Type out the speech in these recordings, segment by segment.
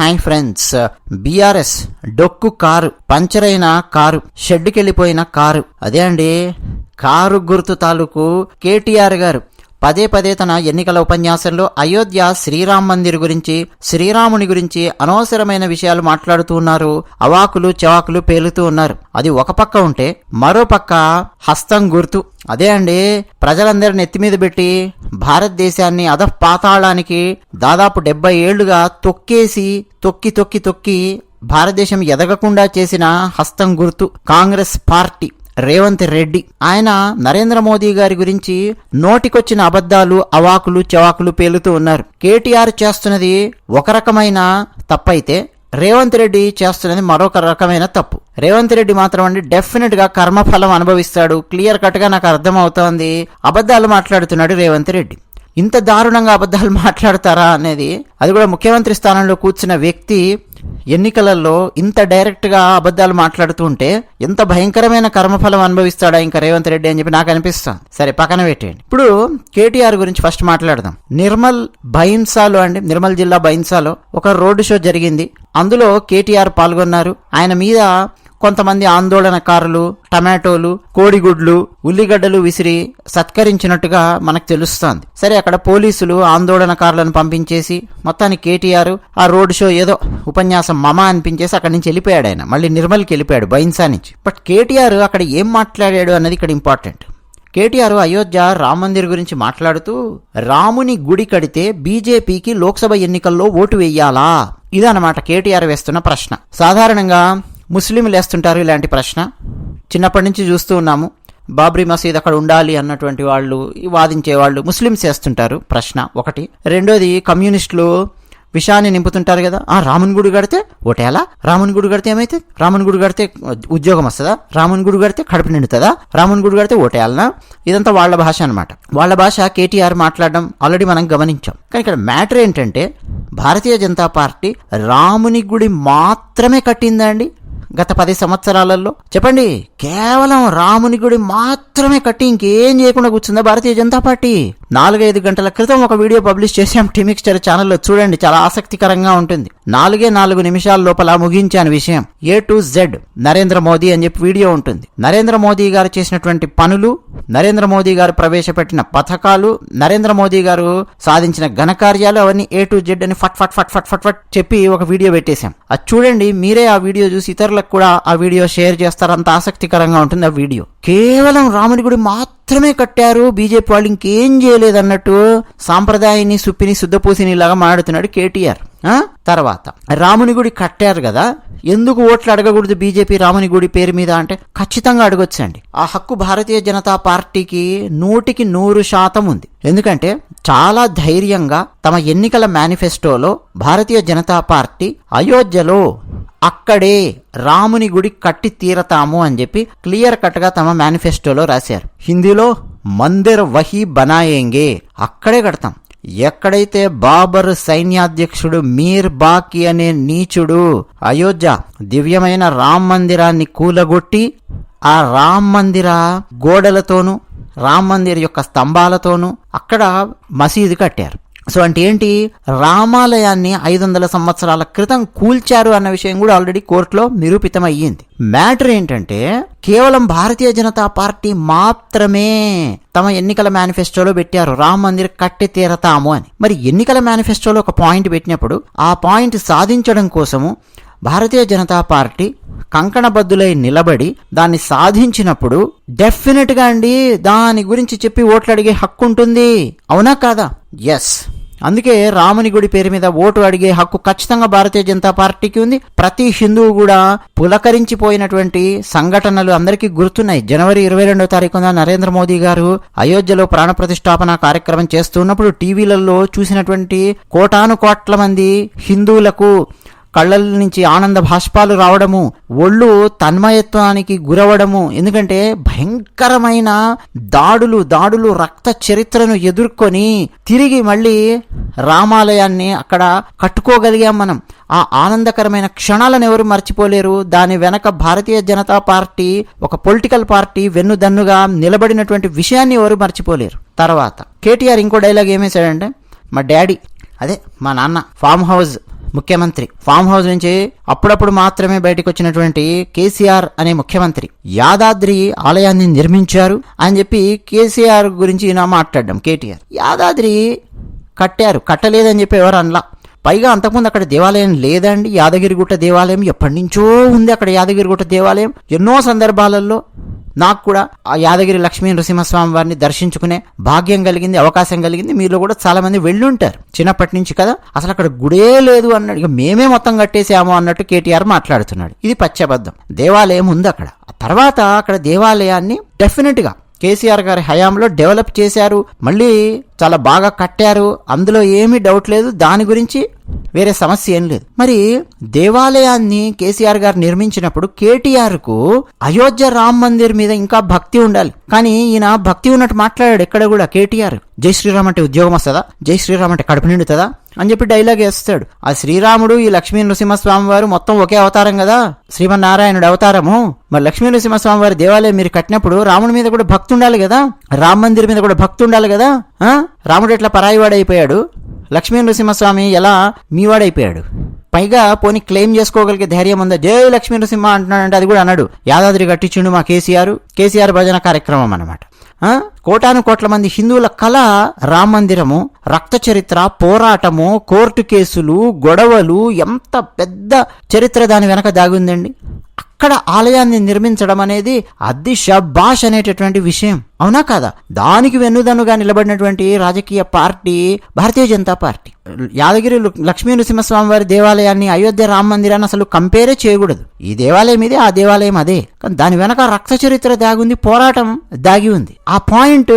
Hi friends. BRS డొక్కు car puncture అయిన car షెడ్డుకెళ్ళిపోయిన కారు. అదే అండి కారు గుర్తు తాలూకు కేటీఆర్ గారు. పదే పదే తన ఎన్నికల ఉపన్యాసంలో అయోధ్య శ్రీరామ్ మందిర్ గురించి శ్రీరాముని గురించి అనవసరమైన విషయాలు మాట్లాడుతూ ఉన్నారు. అవాకులు చవాకులు పేలుతూ ఉన్నారు. అది ఒక పక్క ఉంటే మరో పక్క హస్తం గుర్తు. అదే అండి ప్రజలందరిని ఎత్తి మీద పెట్టి భారతదేశాన్ని అధః పాతాళానికి దాదాపు డెబ్బై ఏళ్ళుగా తొక్కేసి తొక్కి తొక్కి తొక్కి భారతదేశం ఎదగకుండా చేసిన హస్తం గుర్తు కాంగ్రెస్ పార్టీ. రేవంత్ రెడ్డి. ఆయన నరేంద్ర మోదీ గారి గురించి నోటికొచ్చిన అబద్ధాలు అవాకులు చవాకులు పేలుతూ ఉన్నారు. కేటీఆర్ చేస్తున్నది ఒక రకమైన తప్పైతే రేవంత్ రెడ్డి చేస్తున్నది మరొక రకమైన తప్పు. రేవంత్ రెడ్డి మాత్రం అండి డెఫినెట్గా కర్మఫలం అనుభవిస్తాడు. క్లియర్ కట్గా నాకు అర్థమవుతోంది. అబద్ధాలు మాట్లాడుతున్నాడు రేవంత్ రెడ్డి. ఇంత దారుణంగా అబద్ధాలు మాట్లాడతారా అనేది అది కూడా ముఖ్యమంత్రి స్థానంలో కూర్చున్న వ్యక్తి ఎన్నికలలో ఇంత డైరెక్ట్గా అబద్ధాలు మాట్లాడుతూ ఉంటే ఎంత భయంకరమైన కర్మఫలం అనుభవిస్తాడా ఇంకా రేవంత్ రెడ్డి అని చెప్పి నాకు అనిపిస్తుంది. సరే పక్కన పెట్టేయండి. ఇప్పుడు కేటీఆర్ గురించి ఫస్ట్ మాట్లాడదాం. నిర్మల్ బైన్సాలో అండి నిర్మల్ జిల్లా బైన్సాలో ఒక రోడ్డు షో జరిగింది. అందులో కేటీఆర్ పాల్గొన్నారు. ఆయన మీద కొంతమంది ఆందోళనకారులు టమాటోలు కోడిగుడ్లు ఉల్లిగడ్డలు విసిరి సత్కరించినట్టుగా మనకు తెలుస్తోంది. సరే అక్కడ పోలీసులు ఆందోళనకారులను పంపించేసి మొత్తానికి కేటీఆర్ ఆ రోడ్ షో ఏదో ఉపన్యాసం మమ అనిపించేసి అక్కడి నుంచి వెళ్ళిపోయాడు ఆయన. మళ్ళీ నిర్మల్కి వెళ్ళిపోయాడు బైన్సా నుంచి. బట్ కేటీఆర్ అక్కడ ఏం మాట్లాడాడు అన్నది ఇక్కడ ఇంపార్టెంట్. కేటీఆర్ అయోధ్య రామ మందిర్ గురించి మాట్లాడుతూ రాముని గుడి కడితే బీజేపీకి లోక్సభ ఎన్నికల్లో ఓటు వెయ్యాలా ఇదన్నమాట కేటీఆర్ వేస్తున్న ప్రశ్న. సాధారణంగా ముస్లింలు వేస్తుంటారు ఇలాంటి ప్రశ్న. చిన్నప్పటి నుంచి చూస్తూ ఉన్నాము. బాబ్రీ మసీద్ అక్కడ ఉండాలి అన్నటువంటి వాళ్ళు వాదించేవాళ్ళు వాదించే వాళ్ళు ముస్లిమ్స్ వేస్తుంటారు ప్రశ్న ఒకటి. రెండోది కమ్యూనిస్టులు విషయాన్ని నింపుతుంటారు కదా. ఆ రాముని గుడి కడితే ఒకటేలా రాముని గుడి కడితే ఏమైతే? రాముని గుడి కడితే ఉద్యోగం వస్తుందా? రాముని గుడి కడితే కడుపు నిండుతుందా? రాముని గుడి కడితే ఓటేయాలనా? ఇదంతా వాళ్ళ భాష అనమాట వాళ్ళ భాష కేటీఆర్ మాట్లాడడం ఆల్రెడీ మనం గమనించాం. కానీ ఇక్కడ మ్యాటర్ ఏంటంటే భారతీయ జనతా పార్టీ రాముని గుడి మాత్రమే కట్టిందా అండి? గత పది సంవత్సరాలలో? చెప్పండి. కేవలం రాముని గుడి మాత్రమే కట్టి ఇంకేం చేయకుండా కూర్చుందా భారతీయ జనతా పార్టీ? నాలుగైదు గంటల క్రితం ఒక వీడియో పబ్లిష్ చేశాం టిమిక్స్చర్ ఛానల్లో. చూడండి చాలా ఆసక్తికరంగా ఉంటుంది. నాలుగే నాలుగు నిమిషాల లోపల ముగించాను విషయం. A to Z Narendra Modi అని చెప్పి వీడియో ఉంటుంది. నరేంద్ర మోదీ గారు చేసినటువంటి పనులు నరేంద్ర మోదీ గారు ప్రవేశపెట్టిన పథకాలు నరేంద్ర మోదీ గారు సాధించిన ఘనకార్యాలు అవన్నీ ఏ టు జెడ్ అని ఫట్ ఫట్ ఫట్ ఫట్ ఫట్ ఫట్ చెప్పి ఒక వీడియో పెట్టేశాం. అది చూడండి మీరే ఆ వీడియో చూసి ఇతరులకు కూడా ఆ వీడియో షేర్ చేస్తారంత ఆసక్తికరంగా ఉంటుంది ఆ వీడియో. కేవలం రాముడి గుడి మాత్రం మాత్రమే కట్టారు. బీజేపీ వాళ్ళు ఇంకేం చేయలేదన్నట్టు సాంప్రదాయాన్ని సుప్పిని శుద్ధపూసిని లాగా మాట్లాడుతున్నాడు కేటీఆర్. తర్వాత రాముని గుడి కట్టారు కదా ఎందుకు ఓట్లు అడగకూడదు బీజేపీ రాముని గుడి పేరు మీద అంటే ఖచ్చితంగా అడగొచ్చండి. ఆ హక్కు భారతీయ జనతా పార్టీకి నూటికి నూరు శాతం ఉంది. ఎందుకంటే చాలా ధైర్యంగా తమ ఎన్నికల మేనిఫెస్టోలో భారతీయ జనతా పార్టీ అయోధ్యలో అక్కడే రాముని గుడి కట్టి తీరతాము అని చెప్పి క్లియర్ కట్గా తమ మేనిఫెస్టోలో రాశారు. హిందీలో మందిర్ వహీ బనాయేంగే అక్కడే కడతాం. ఎక్కడైతే బాబర్ సైన్యాధ్యక్షుడు మీర్ బాకి అనే నీచుడు అయోధ్య దివ్యమైన రామ్ మందిరాన్ని కూలగొట్టి ఆ రామ్ మందిర గోడలతోనూ రామ్ మందిర్ యొక్క స్తంభాలతోనూ అక్కడ మసీదు కట్టారు. సో అంటే ఏంటి రామాలయాన్ని ఐదు వందల సంవత్సరాల క్రితం కూల్చారు అన్న విషయం కూడా ఆల్రెడీ కోర్టులో నిరూపితమయ్యింది. మ్యాటర్ ఏంటంటే కేవలం భారతీయ జనతా పార్టీ మాత్రమే తమ ఎన్నికల మేనిఫెస్టోలో పెట్టారు. రామ్ మందిర్ కట్టి తీరతాము అని. మరి ఎన్నికల మేనిఫెస్టోలో ఒక పాయింట్ పెట్టినప్పుడు ఆ పాయింట్ సాధించడం కోసము భారతీయ జనతా పార్టీ కంకణబద్దులై నిలబడి దాన్ని సాధించినప్పుడు డెఫినెట్గా అండి దాని గురించి చెప్పి ఓట్లు అడిగే హక్కు ఉంటుంది అవునా కాదా? ఎస్ అందుకే రాముని గుడి పేరు మీద ఓటు అడిగే హక్కు ఖచ్చితంగా భారతీయ జనతా పార్టీకి ఉంది. ప్రతి హిందువు కూడా పులకరించిపోయినటువంటి సంఘటనలు అందరికీ గుర్తున్నాయి. జనవరి ఇరవై రెండో తారీఖున నరేంద్ర మోదీ గారు అయోధ్యలో ప్రాణ ప్రతిష్టాపన కార్యక్రమం చేస్తున్నప్పుడు టీవీలలో చూసినటువంటి కోటాను కోట్ల మంది హిందువులకు కళ్ళ నుంచి ఆనంద భాష్పాలు రావడము ఒళ్ళు తన్మయత్వానికి గురవడము ఎందుకంటే భయంకరమైన దాడులు దాడులు రక్త చరిత్రను ఎదుర్కొని తిరిగి మళ్ళీ రామాలయాన్ని అక్కడ కట్టుకోగలిగాం మనం. ఆ ఆనందకరమైన క్షణాలను ఎవరు మర్చిపోలేరు. దాని వెనక భారతీయ జనతా పార్టీ ఒక పొలిటికల్ పార్టీ వెన్నుదన్నుగా నిలబడినటువంటి విషయాన్ని ఎవరు మర్చిపోలేరు. తర్వాత కేటీఆర్ ఇంకో డైలాగ్ ఏమేశాడంటే మా డాడీ అదే మా నాన్న ఫామ్ హౌస్ ముఖ్యమంత్రి. ఫామ్ హౌస్ నుంచి అప్పుడప్పుడు మాత్రమే బయటకు వచ్చినటువంటి కేసీఆర్ అనే ముఖ్యమంత్రి. యాదాద్రి ఆలయాన్ని నిర్మించారు అని చెప్పి కేసీఆర్ గురించి నా మాట్లాడడం కేటీఆర్. యాదాద్రి కట్టారు. కట్టలేదని చెప్పి ఎవరు అనలా. పైగా అంతకుముందు అక్కడ దేవాలయం లేదండి. యాదగిరిగుట్ట దేవాలయం ఎప్పటి నుంచో ఉంది అక్కడ యాదగిరిగుట్ట దేవాలయం. ఎన్నో సందర్భాలలో నాకు కూడా ఆ యాదగిరి లక్ష్మీ నృసింహస్వామి వారిని దర్శించుకునే భాగ్యం కలిగింది అవకాశం కలిగింది. మీలో కూడా చాలా మంది వెళ్ళుంటారు. చిన్నప్పటి నుంచి కదా అసలు అక్కడ గుడే లేదు అన్నాడు. ఇక మేమే మొత్తం కట్టేసాము అన్నట్టు కేటీఆర్ మాట్లాడుతున్నాడు. ఇది పచ్చబద్ధం. దేవాలయం ఉంది అక్కడ. ఆ తర్వాత అక్కడ దేవాలయాన్ని డెఫినెట్గా కేసీఆర్ గారి హయాంలో డెవలప్ చేశారు. మళ్ళీ చాలా బాగా కట్టారు. అందులో ఏమీ డౌట్ లేదు. దాని గురించి వేరే సమస్య ఏం లేదు. మరి దేవాలయాన్ని కేసీఆర్ గారు నిర్మించినప్పుడు కేటీఆర్కు అయోధ్య రామ్ మందిర్ మీద ఇంకా భక్తి ఉండాలి. కానీ ఈయన భక్తి ఉన్నట్టు మాట్లాడాడు ఎక్కడ కూడా కేటీఆర్. జై శ్రీరామ్ అంటే ఉద్యోగం వస్తుందా? జై శ్రీరామ్ అంటే కడుపు నిండుతుందా? అని చెప్పి డైలాగ్ వేస్తాడు. ఆ శ్రీరాముడు ఈ లక్ష్మీ నృసింహస్వామి వారు మొత్తం ఒకే అవతారం కదా? శ్రీమన్నారాయణుడు అవతారము? మరి లక్ష్మీ నృసింహస్వామి వారి దేవాలయం మీరు కట్టినప్పుడు రాముడి మీద కూడా భక్తి ఉండాలి కదా? రామ్ మందిర్ మీద కూడా భక్తి ఉండాలి కదా? రాముడు ఎట్లా పరాయివాడైపోయాడు లక్ష్మీ నృసింహస్వామి ఎలా మీవాడైపోయాడు? పైగా పోని క్లెయిమ్ చేసుకోగలిగే ధైర్యం ఉందా? జై లక్ష్మీ నృసింహ అంటున్నాడంటే అది కూడా అన్నాడు యాదాద్రి కట్టించిండు మా కేసీఆర్. కేసీఆర్ భజన కార్యక్రమం అనమాట కోటాను కోట్ల మంది హిందువుల కళ రామ మందిరము రక్త చరిత్ర పోరాటము కోర్టు కేసులు గొడవలు ఎంత పెద్ద చరిత్ర దాని వెనక దాగుందండి? అక్కడ ఆలయాన్ని నిర్మించడం అనేది అద్ది షబాష్ అనేటటువంటి విషయం. అవునా కాదా? దానికి వెన్నుదన్నుగా నిలబడినటువంటి రాజకీయ పార్టీ భారతీయ జనతా పార్టీ. యాదగిరి లక్ష్మీ నరసింహస్వామి వారి దేవాలయాన్ని అయోధ్య రామ మందిరాన్ని అసలు కంపేరే చేయకూడదు. ఈ దేవాలయం ఇదే ఆ దేవాలయం అదే. కానీ దాని వెనక రక్త చరిత్ర దాగి ఉంది పోరాటం దాగి ఉంది. ఆ పాయింట్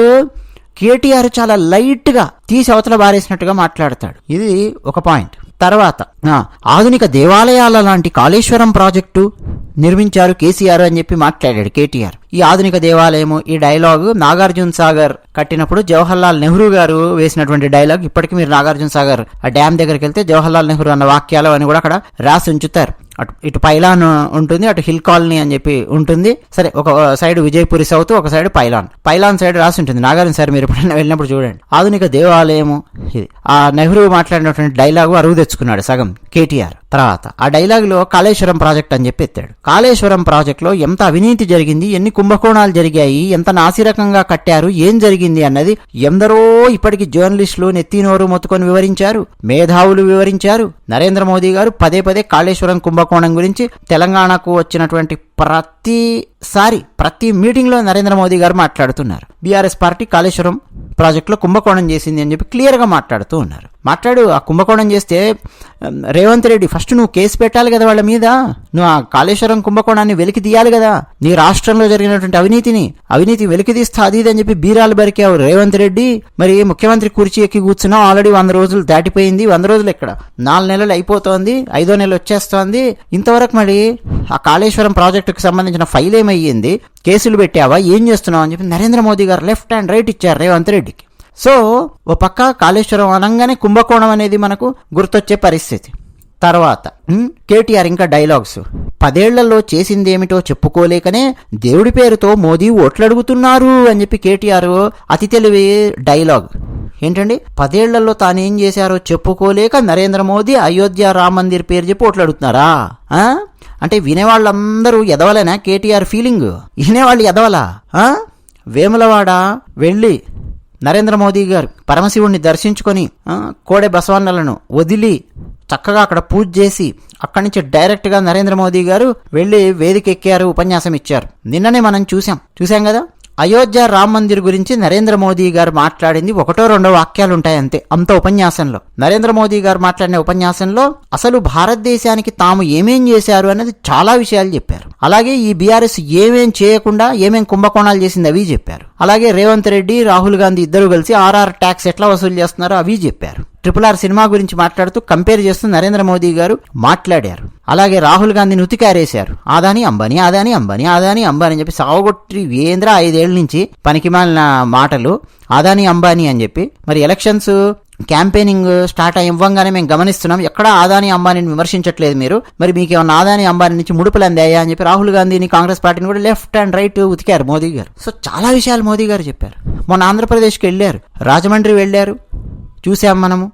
కేటీఆర్ చాలా లైట్గా తీసి అవతల బారేసినట్టుగా మాట్లాడతాడు. ఇది ఒక పాయింట్. తర్వాత ఆధునిక దేవాలయాల లాంటి కాళేశ్వరం ప్రాజెక్టు నిర్మించారు కేసీఆర్ అని చెప్పి మాట్లాడాడు కేటీఆర్. ఈ ఆధునిక దేవాలయము ఈ డైలాగ్ నాగార్జున సాగర్ కట్టినప్పుడు జవహర్లాల్ నెహ్రూ గారు వేసినటువంటి డైలాగ్ ఇప్పటికీ మీరు నాగార్జున సాగర్ ఆ డ్యామ్ దగ్గరికి వెళ్తే జవహర్లాల్ నెహ్రూ అన్న వాక్యాలు అని కూడా అక్కడ రాసి ఉంచుతారు. అటు ఇటు పైలాన్ ఉంటుంది అటు హిల్ కాలనీ అని చెప్పి ఉంటుంది. సరే ఒక సైడ్ విజయపురి సౌత్ ఒక సైడ్ పైలాన్. పైలాన్ సైడ్ రాసి ఉంటుంది. నాగార్జున సార్ మీరు ఎప్పుడైనా వెళ్ళినప్పుడు చూడండి. ఆధునిక దేవాలయము ఇది. ఆ నెహ్రూ మాట్లాడినటువంటి డైలాగు అరువు తెచ్చుకున్నాడు సగం కేటీఆర్ తర్వాత. ఆ డైలాగ్లో కాళేశ్వరం ప్రాజెక్ట్ అని చెప్పి ఎత్తాడు. కాళేశ్వరం ప్రాజెక్ట్లో ఎంత అవినీతి జరిగింది ఎన్ని కుంభకోణాలు జరిగాయి. ఎంత నాసిరకంగా కట్టారు ఏం జరిగింది అన్నది ఎందరో ఇప్పటికి జర్నలిస్టులు నెత్తినోరు మొత్తుకొని వివరించారు మేధావులు వివరించారు. నరేంద్ర మోదీ గారు పదే పదే కాళేశ్వరం కుంభకోణం గురించి తెలంగాణకు వచ్చినటువంటి ప్రతిసారి ప్రతి మీటింగ్లో నరేంద్ర మోదీ గారు మాట్లాడుతున్నారు. బీఆర్ఎస్ పార్టీ కాళేశ్వరం ప్రాజెక్టులో కుంభకోణం చేసింది అని చెప్పి క్లియర్గా మాట్లాడుతూ ఉన్నారు. మాట్లాడు ఆ కుంభకోణం చేస్తే రేవంత్ రెడ్డి ఫస్ట్ నువ్వు కేసు పెట్టాలి కదా వాళ్ళ మీద. నువ్వు ఆ కాళేశ్వరం కుంభకోణాన్ని వెలికి తీయాలి కదా. నీ రాష్ట్రంలో జరిగినటువంటి అవినీతిని అవినీతి వెలికి తీస్తా అది అని చెప్పి బీరాలు బరికావు రేవంత్ రెడ్డి. మరి ముఖ్యమంత్రి కుర్చీ ఎక్కి కూర్చున్నావు ఆల్రెడీ వంద రోజులు దాటిపోయింది. వంద రోజులు ఎక్కడ? నాలుగు నెలలు అయిపోతోంది ఐదో నెల వచ్చేస్తోంది. ఇంతవరకు మరి ఆ కాళేశ్వరం ప్రాజెక్టుకు సంబంధించిన ఫైల్ ఏమయ్యింది? కేసులు పెట్టావా? ఏం చేస్తున్నావు? అని చెప్పి నరేంద్ర మోదీ గారు లెఫ్ట్ అండ్ రైట్ ఇచ్చారు రేవంత్ రెడ్డికి. సో ఓ పక్క కాళేశ్వరం అనగానే కుంభకోణం అనేది మనకు గుర్తొచ్చే పరిస్థితి. తర్వాత కేటీఆర్ ఇంకా డైలాగ్స్ పదేళ్ళలో చేసిందేమిటో చెప్పుకోలేకనే దేవుడి పేరుతో మోదీ ఓట్లడుగుతున్నారు అని చెప్పి కేటీఆర్ అతి తెలివి డైలాగ్ ఏంటండి? పదేళ్ళలో తానేం చేశారో చెప్పుకోలేక నరేంద్ర మోదీ అయోధ్య రామ్ మందిర్ పేరు చెప్పి ఓట్లాడుతున్నారా? అంటే వినేవాళ్ళందరూ ఎదవలేనా కేటీఆర్ ఫీలింగ్? వినేవాళ్ళు ఎదవలా? వేములవాడ వెళ్ళి నరేంద్ర మోదీ గారు పరమశివుణ్ణి దర్శించుకొని కోడె బసవన్నలను వదిలి చక్కగా అక్కడ పూజ చేసి అక్కడి నుంచి డైరెక్ట్గా నరేంద్ర మోదీ గారు వెళ్ళి వేదిక ఎక్కారు ఉపన్యాసం ఇచ్చారు నిన్ననే మనం చూసాం చూసాం కదా? అయోధ్య రామ్ మందిర్ గురించి నరేంద్ర మోదీ గారు మాట్లాడింది ఒకటో రెండో వాక్యాలు ఉంటాయంతే అంత ఉపన్యాసంలో. నరేంద్ర మోదీ గారు మాట్లాడిన ఉపన్యాసంలో అసలు భారతదేశానికి తాము ఏమేం చేశారు అనేది చాలా విషయాలు చెప్పారు. అలాగే ఈ బీఆర్ఎస్ ఏమేం చేయకుండా ఏమేం కుంభకోణాలు చేసింది అవి చెప్పారు. అలాగే రేవంత్ రెడ్డి రాహుల్ గాంధీ ఇద్దరు కలిసి ఆర్ఆర్ ట్యాక్స్ ఎట్లా వసూలు చేస్తున్నారో అవి చెప్పారు. ట్రిపుల్ ఆర్ సినిమా గురించి మాట్లాడుతూ కంపేర్ చేస్తూ నరేంద్ర మోదీ గారు మాట్లాడారు. అలాగే రాహుల్ గాంధీని ఉతికారేశారు. ఆదాని అంబానీ ఆదాని అంబానీ ఆదాని అంబానీ అని చెప్పి సావగొట్టి వేంద్ర ఐదేళ్ళ నుంచి పనికిమాలిన మాటలు ఆదాని అంబానీ అని చెప్పి. మరి ఎలక్షన్స్ క్యాంపెయినింగ్ స్టార్ట్ ఇవ్వంగానే మేము గమనిస్తున్నాం. ఎక్కడ ఆదాని అంబానీని విమర్శించట్లేదు మీరు. మరి మీకు ఏమన్నా ఆదాని అంబానీ నుంచి ముడుపులు అందాయా అని చెప్పి రాహుల్ గాంధీని కాంగ్రెస్ పార్టీని కూడా లెఫ్ట్ అండ్ రైట్ ఉతికారు మోదీ గారు. సో చాలా విషయాలు మోదీ గారు చెప్పారు. మొన్న ఆంధ్రప్రదేశ్కి వెళ్ళారు. రాజమండ్రి వెళ్ళారు. చూసాం మనము.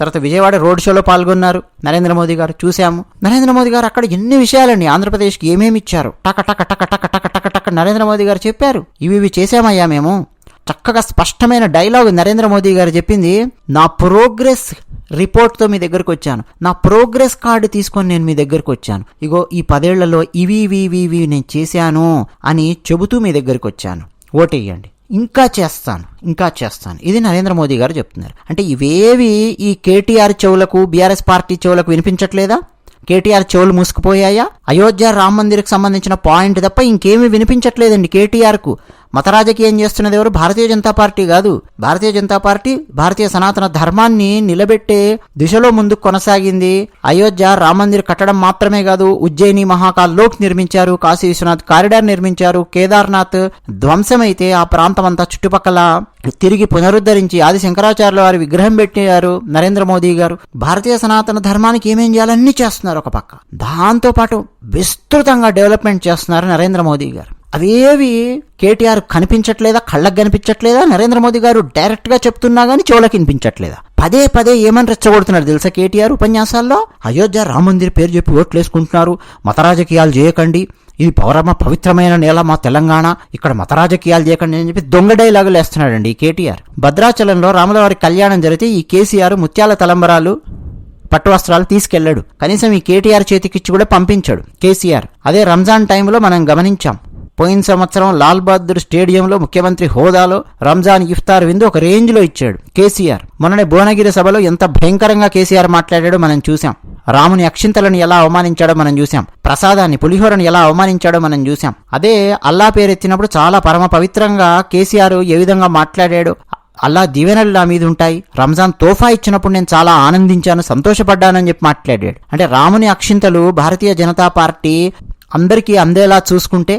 తర్వాత విజయవాడ రోడ్ షోలో పాల్గొన్నారు నరేంద్ర మోదీ గారు. చూసాము నరేంద్ర మోదీ గారు అక్కడ ఎన్ని విషయాలండి ఆంధ్రప్రదేశ్కి ఏమేమి ఇచ్చారు? టక టక టక టక టక టక టక నరేంద్ర మోదీ గారు చెప్పారు. ఇవి ఇవి చేశామయ్యా మేము. చక్కగా స్పష్టమైన డైలాగ్ నరేంద్ర మోదీ గారు చెప్పింది నా ప్రోగ్రెస్ రిపోర్ట్తో మీ దగ్గరకు వచ్చాను. నా ప్రోగ్రెస్ కార్డు తీసుకొని నేను మీ దగ్గరకు వచ్చాను. ఇగో ఈ పదేళ్ళలో ఇవి ఇవి ఇవి ఇవి నేను చేశాను అని చెబుతూ మీ దగ్గరకు వచ్చాను. ఓటేయండి. ఇంకా చేస్తాను ఇంకా చేస్తాను. ఇది నరేంద్ర మోదీ గారు చెప్తున్నారు. అంటే ఇవేవి ఈ కేటీఆర్ చెవులకు బీఆర్ఎస్ పార్టీ చెవులకు వినిపించట్లేదా? కేటీఆర్ చెవులు మూసుకుపోయాయా? అయోధ్య రామ మందిర్కి సంబంధించిన పాయింట్ తప్ప ఇంకేమీ వినిపించట్లేదండి కేటీఆర్కు. మత రాజకీయం చేస్తున్నది ఎవరు? భారతీయ జనతా పార్టీ కాదు. భారతీయ జనతా పార్టీ భారతీయ సనాతన ధర్మాన్ని నిలబెట్టే దిశలో ముందుకు కొనసాగింది. అయోధ్య రామ మందిర్ కట్టడం మాత్రమే కాదు ఉజ్జయిని మహాకాల్ లోక్ నిర్మించారు కాశీ విశ్వనాథ్ కారిడార్ నిర్మించారు కేదార్నాథ్ ధ్వంసమైతే ఆ ప్రాంతం అంతా చుట్టుపక్కల తిరిగి పునరుద్ధరించి ఆది శంకరాచార్యుల వారి విగ్రహం పెట్టారు నరేంద్ర మోదీ గారు. భారతీయ సనాతన ధర్మానికి ఏమేం చేయాలన్నీ చేస్తున్నారు ఒక పక్క. దాంతో పాటు విస్తృతంగా డెవలప్మెంట్ చేస్తున్నారు నరేంద్ర మోదీ గారు. అవేవి కేటీఆర్ కనిపించట్లేదా కళ్ళకు కనిపించట్లేదా? నరేంద్ర మోదీ గారు డైరెక్ట్గా చెప్తున్నా గానీ చెవులకు వినిపించట్లేదా? పదే పదే ఏమని రెచ్చగొడుతున్నారు తెలుసా కేటీఆర్ ఉపన్యాసాల్లో? అయోధ్య రామమందిర్ పేరు చెప్పి ఓట్లు వేసుకుంటున్నారు మత రాజకీయాలు చేయకండి ఇది పౌరమ పవిత్రమైన నేల మా తెలంగాణ ఇక్కడ మత రాజకీయాలు చేయకండి అని చెప్పి దొంగ డైలాగులు వేస్తున్నాడండి ఈ కేటీఆర్. భద్రాచలంలో రాములవారి కళ్యాణం జరిగితే ఈ కేసీఆర్ ముత్యాల తలంబరాలు పట్టు వస్త్రాలు తీసుకెళ్ళాడు కనీసం ఈ కేటీఆర్ చేతికిచ్చి కూడా పంపించాడు కేసీఆర్. అదే రంజాన్ టైంలో మనం గమనించాం. పోయిన సంవత్సరం లాల్ బహదూర్ స్టేడియంలో ముఖ్యమంత్రి హోదాలో రంజాన్ ఇఫ్తార్ విందు ఒక రేంజ్లో ఇచ్చాడు. కేసీఆర్. మొన్ననే భువనగిరి సభలో ఎంత భయంకరంగా కేసీఆర్ మాట్లాడాడో మనం చూసాం రాముని అక్షింతలను ఎలా అవమానించాడో మనం చూసాం ప్రసాదాన్ని పులిహోరను ఎలా అవమానించాడో మనం చూసాం అదే అల్లా పేరెత్తినప్పుడు చాలా పరమ పవిత్రంగా కేసీఆర్ ఏ విధంగా మాట్లాడాడో అల్లా దీవెనలు నా మీద ఉంటాయి. రంజాన్ తోఫా ఇచ్చినప్పుడు నేను చాలా ఆనందించాను సంతోషపడ్డానని చెప్పి మాట్లాడాడు. అంటే రాముని అక్షింతలు భారతీయ జనతా పార్టీ అందరికీ అందేలా చూసుకుంటే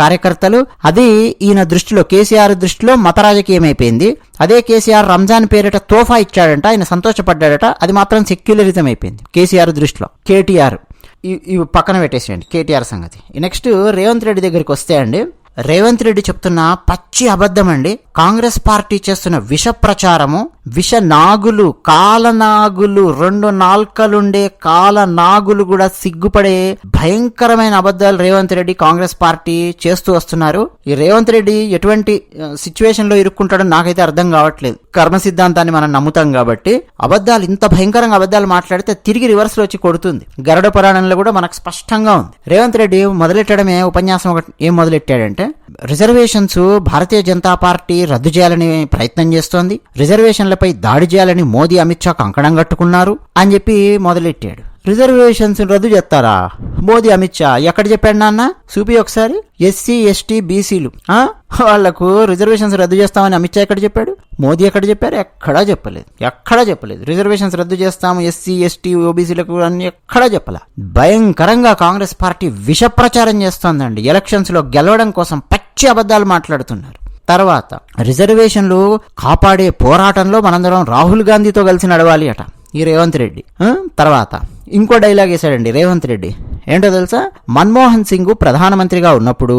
కార్యకర్తలు అది ఈయన దృష్టిలో కేసీఆర్ దృష్టిలో మత రాజకీయమైపోయింది అదే కేసీఆర్ రంజాన్ పేరిట తోఫా ఇచ్చాడంట ఆయన సంతోషపడ్డాడట అది మాత్రం సెక్యులరిజం అయిపోయింది కేసీఆర్ దృష్టిలో. కేటీఆర్ ఇవి పక్కన పెట్టేసేయండి కేటీఆర్ సంగతి. నెక్స్ట్ రేవంత్ రెడ్డి దగ్గరికి వస్తే అండి రేవంత్ రెడ్డి చెప్తున్న పచ్చి అబద్ధం అండి కాంగ్రెస్ పార్టీ చేస్తున్న విష ప్రచారము విషనాగులు కాలనాగులు రెండు నాల్కలుండే కాలనాగులు కూడా సిగ్గుపడే భయంకరమైన అబద్ధాలు రేవంత్ రెడ్డి కాంగ్రెస్ పార్టీ చేస్తూ వస్తున్నారు. ఈ రేవంత్ రెడ్డి ఎటువంటి సిచ్యువేషన్లో ఇరుక్కుంటాడో నాకైతే అర్థం కావట్లేదు. కర్మ సిద్ధాంతాన్ని మనం నమ్ముతాం కాబట్టి అబద్ధాలు ఇంత భయంకరంగా అబద్ధాలు మాట్లాడితే తిరిగి రివర్స్లో వచ్చి కొడుతుంది. గరుడ పురాణంలో కూడా మనకు స్పష్టంగా ఉంది. రేవంత్ రెడ్డి మొదలెట్టడమే ఉపన్యాసం ఒకటి. ఏం మొదలెట్టాడంటే రిజర్వేషన్స్ భారతీయ జనతా పార్టీ రద్దు చేయాలని ప్రయత్నం చేస్తోంది. రిజర్వేషన్లపై దాడి చేయాలని మోదీ అమిత్ షా కంకణం కట్టుకున్నారు అని చెప్పి మొదలెట్టాడు. రిజర్వేషన్స్ రద్దు చేస్తారా? మోదీ అమిత్ షా ఎక్కడ చెప్పాడు నాన్న? చూపి ఒకసారి ఎస్సీ ఎస్టీ బీసీలు వాళ్ళకు రిజర్వేషన్స్ రద్దు చేస్తామని అమిత్ షా ఎక్కడ చెప్పాడు? మోదీ ఎక్కడ చెప్పారు? ఎక్కడా చెప్పలేదు. ఎక్కడా చెప్పలేదు. రిజర్వేషన్స్ రద్దు చేస్తాము ఎస్సీ ఎస్టీ ఓబీసీలకు అన్ని ఎక్కడా చెప్పలే. భయంకరంగా కాంగ్రెస్ పార్టీ విష ప్రచారం చేస్తోందండి. ఎలక్షన్స్లో గెలవడం కోసం పచ్చి అబద్ధాలు మాట్లాడుతున్నారు. తర్వాత రిజర్వేషన్లు కాపాడే పోరాటంలో మనందరం రాహుల్ గాంధీతో కలిసి నడవాలి అట ఈ రేవంత్ రెడ్డి. తర్వాత ఇంకో డైలాగ్ వేశాడండి రేవంత్ రెడ్డి. ఏంటో తెలుసా? మన్మోహన్ సింగ్ ప్రధానమంత్రిగా ఉన్నప్పుడు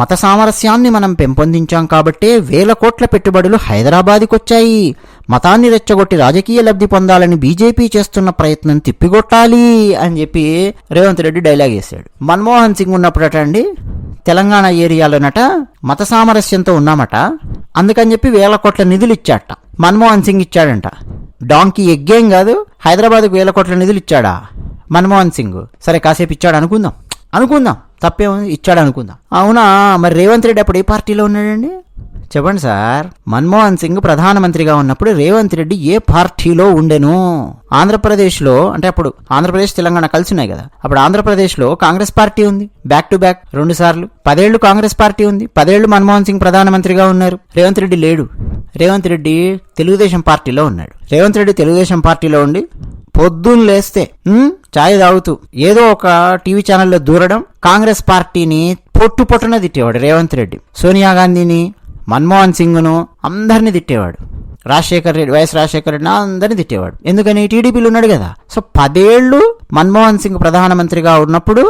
మత సామరస్యాన్ని మనం పెంపొందించాం కాబట్టే వేల కోట్ల పెట్టుబడులు హైదరాబాద్కి వచ్చాయి మతాన్ని రెచ్చగొట్టి రాజకీయ లబ్ధి పొందాలని బీజేపీ చేస్తున్న ప్రయత్నం తిప్పికొట్టాలి అని చెప్పి రేవంత్ రెడ్డి డైలాగ్ వేశాడు. మన్మోహన్ సింగ్ ఉన్నప్పుడట అండి తెలంగాణ ఏరియాలోనట మత సామరస్యంతో ఉన్నామట. అందుకని చెప్పి వేల కోట్ల నిధులు ఇచ్చాట మన్మోహన్ సింగ్ ఇచ్చాడంట. డాంకీ ఎగ్గేం కాదు హైదరాబాద్కు వేల కోట్ల నిధులు ఇచ్చాడా మన్మోహన్ సింగ్? సరే కాసేపు ఇచ్చాడు అనుకుందాం అనుకుందాం తప్పేముంది ఇచ్చాడు అనుకుందాం అవునా మరి రేవంత్ రెడ్డి అప్పుడు ఏ పార్టీలో ఉన్నాడండి? చెప్పండి సార్. మన్మోహన్ సింగ్ ప్రధానమంత్రిగా ఉన్నప్పుడు రేవంత్ రెడ్డి ఏ పార్టీలో ఉండెను? ఆంధ్రప్రదేశ్లో అంటే అప్పుడు ఆంధ్రప్రదేశ్ తెలంగాణ కలిసి ఉన్నాయి కదా. అప్పుడు ఆంధ్రప్రదేశ్లో కాంగ్రెస్ పార్టీ ఉంది. బ్యాక్ టు బ్యాక్ రెండు సార్లు. పదేళ్ళు కాంగ్రెస్ పార్టీ ఉంది. పదేళ్ళు మన్మోహన్ సింగ్ ప్రధానమంత్రిగా ఉన్నారు. రేవంత్ రెడ్డి లేడు. రేవంత్ రెడ్డి తెలుగుదేశం పార్టీలో ఉన్నాడు. రేవంత్ రెడ్డి తెలుగుదేశం పార్టీలో ఉండి పొద్దున్న లేస్తే ఛాయ్ చాయ్ తాగుతూ ఏదో ఒక టీవీ ఛానల్లో దూరడం కాంగ్రెస్ పార్టీని పొట్టు పొట్టున తిట్టేవాడు రేవంత్ రెడ్డి. సోనియా గాంధీని మన్మోహన్ సింగ్ను అందరినీ తిట్టేవాడు. రాజశేఖర్ రెడ్డి వైఎస్ రాజశేఖర్ రెడ్డి అందరిని తిట్టేవాడు. ఎందుకని? టీడీపీలో ఉన్నాడు కదా. సో పదేళ్ళు మన్మోహన్ సింగ్ ప్రధానమంత్రిగా ఉన్నప్పుడు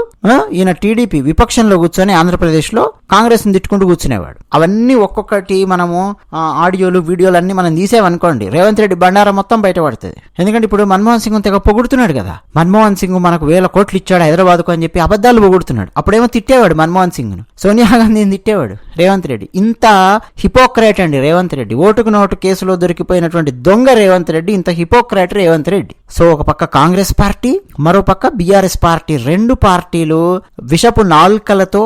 ఈయన టీడీపీ విపక్షంలో కూర్చొని ఆంధ్రప్రదేశ్లో కాంగ్రెస్ని తిట్టుకుంటూ కూర్చునేవాడు. అవన్నీ ఒక్కొక్కటి మనము ఆడియోలు వీడియోలు అన్ని మనం తీసేవనుకోండి రేవంత్ రెడ్డి బండారం మొత్తం బయటపడుతుంది ఎందుకంటే ఇప్పుడు మన్మోహన్ సింగ్ తెగ పొగుడుతున్నాడు కదా. మన్మోహన్ సింగ్ మనకు వేల కోట్లు ఇచ్చాడు హైదరాబాద్కు అని చెప్పి అబద్ధాలు పొగుడుతున్నాడు. అప్పుడేమో తిట్టేవాడు మన్మోహన్ సింగ్ను. సోనియా గాంధీని తిట్టేవాడు. రేవంత్ రెడ్డి. ఇంత హిపోక్రాట్ అండి రేవంత్ రెడ్డి. ఓటుకు నోటు కేసులో దొరికిపోయినటువంటి దొంగ రేవంత్ రెడ్డి ఇంత హిపోక్రాట్ రేవంత్ రెడ్డి. సో ఒక పక్క కాంగ్రెస్ పార్టీ మరో పక్క బీఆర్ఎస్ పార్టీ. రెండు పార్టీలు విషపు నాల్కలతో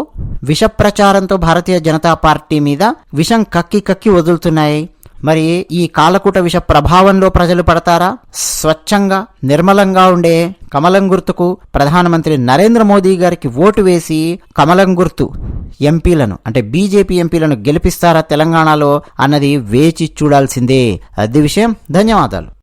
విష ప్రచారంతో భారతీయ జనతా పార్టీ మీద విషం కక్కి కక్కి వదులుతున్నాయి. మరి ఈ కాలకూట విష ప్రభావంలో ప్రజలు పడతారా? స్వచ్ఛంగా నిర్మలంగా ఉండే కమలం గుర్తుకు ప్రధానమంత్రి నరేంద్ర మోదీ గారికి ఓటు వేసి కమలం గుర్తు ఎంపీలను అంటే బీజేపీ ఎంపీలను గెలిపిస్తారా తెలంగాణలో అన్నది వేచి చూడాల్సిందే. అది విషయం. ధన్యవాదాలు.